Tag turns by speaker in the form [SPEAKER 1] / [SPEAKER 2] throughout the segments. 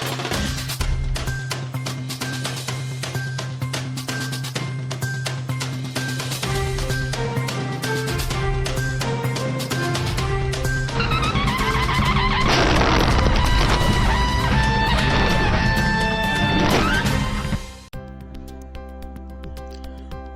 [SPEAKER 1] Thank you.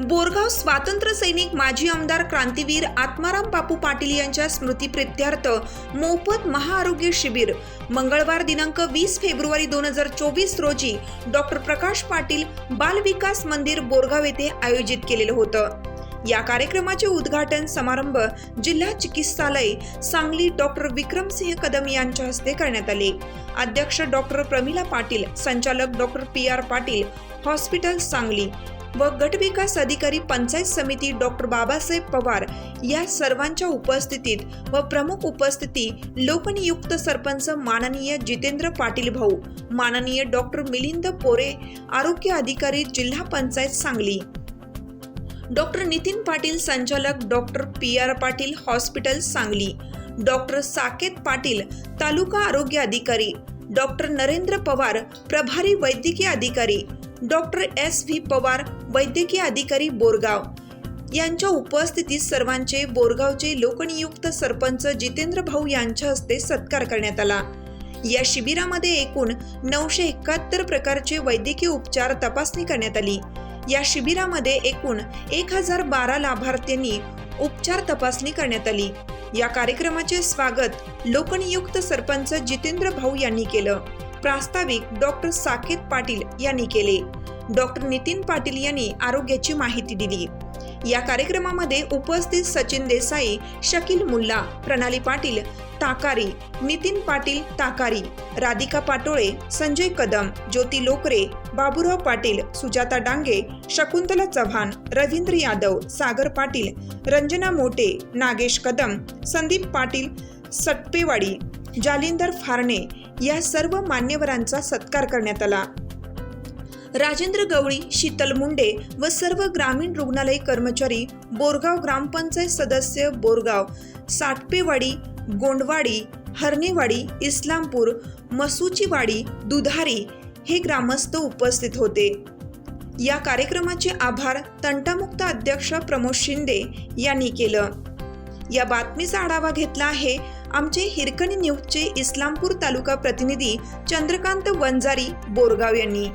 [SPEAKER 1] Borgaon स्वातंत्र्य सैनिक माजी आमदार क्रांतीवीर आत्माराम बापू पाटील यांच्या स्मृतीप्रित्यर्थ मोफत महाआरोग्य शिबिर. मंगळवार दिनांक वीस फेब्रुवारी दोन हजार चोवीस रोजी डॉक्टर प्रकाश पाटील बाल विकास मंदिर बोरगाव येथे आयोजित केलेलं होतं. या कार्यक्रमाचे उद्घाटन समारंभ जिल्हा चिकित्सालय सांगली डॉक्टर विक्रमसिंह कदम यांच्या हस्ते करण्यात आले. अध्यक्ष डॉक्टर प्रमिला पाटील संचालक doctor P R Patil hospital Sangli व गटविकास अधिकारी पंचायत समिती डॉक्टर बाबासाहेब पवार या सर्वांच्या उपस्थितीत व प्रमुख उपस्थिती लोकनियुक्त सरपंच माननीय जितेंद्र पाटील भाऊ माननीय डॉक्टर मिलिंद पोरे आरोग्य अधिकारी जिल्हा पंचायत सांगली. डॉक्टर नितीन पाटील संचालक doctor P R Patil hospital Sangli. Doctor Saket Patil तालुका आरोग्य अधिकारी. डॉक्टर नरेंद्र पवार प्रभारी वैद्यकीय अधिकारी. डॉक्टर एस व्ही पवार वैद्यकीय अधिकारी बोरगाव. यांच्या उपस्थितीत सर्वांचे बोरगावचे लोकनियुक्त सरपंच जितेंद्र भाऊ यांच्या हस्ते सत्कार करण्यात आला. या शिबिरामध्ये एकूण नऊशे एकाहत्तर प्रकारचे वैद्यकीय उपचार तपासणी करण्यात आली. या शिबिरामध्ये एकूण एक हजार बारा लाभार्थ्यांनी उपचार तपासणी करण्यात आली. या कार्यक्रमाचे स्वागत लोकनियुक्त सरपंच जितेंद्र भाऊ यांनी केलं. प्रास्ताविक डॉक्टर साकेत पाटील यांनी केले. डॉक्टर नितीन पाटील यांनी आरोग्याची माहिती दिली. या कार्यक्रमामध्ये उपस्थित सचिन देसाई शकील मुल्ला प्रणाली पाटील ताकारी नितीन पाटील ताकारी राधिका पाटोळे संजय कदम ज्योती लोकरे बाबुराव पाटील सुजाता डांगे शकुंतला चव्हाण रवींद्र यादव सागर पाटील रंजना मोटे नागेश कदम संदीप पाटील सटपेवाडी जालिंदर फारणे या सर्व मान्यवरांचा सत्कार करण्यात आला. राजेंद्र गवळी शीतल मुंडे व सर्व ग्रामीण रुग्णालय कर्मचारी बोरगाव ग्रामपंचायत सदस्य बोरगाव साटपेवाडी गोंडवाडी हरणेवाडी इस्लामपूर मसूचीवाडी दुधारी हे ग्रामस्थ उपस्थित होते. या कार्यक्रमाचे आभार तंटामुक्त अध्यक्ष प्रमोद शिंदे यांनी केलं. या बातमीचा आढावा घेतला आहे आमचे हिरकणी न्यूजचे इस्लामपूर तालुका प्रतिनिधी चंद्रकांत वंजारी बोरगाव यांनी.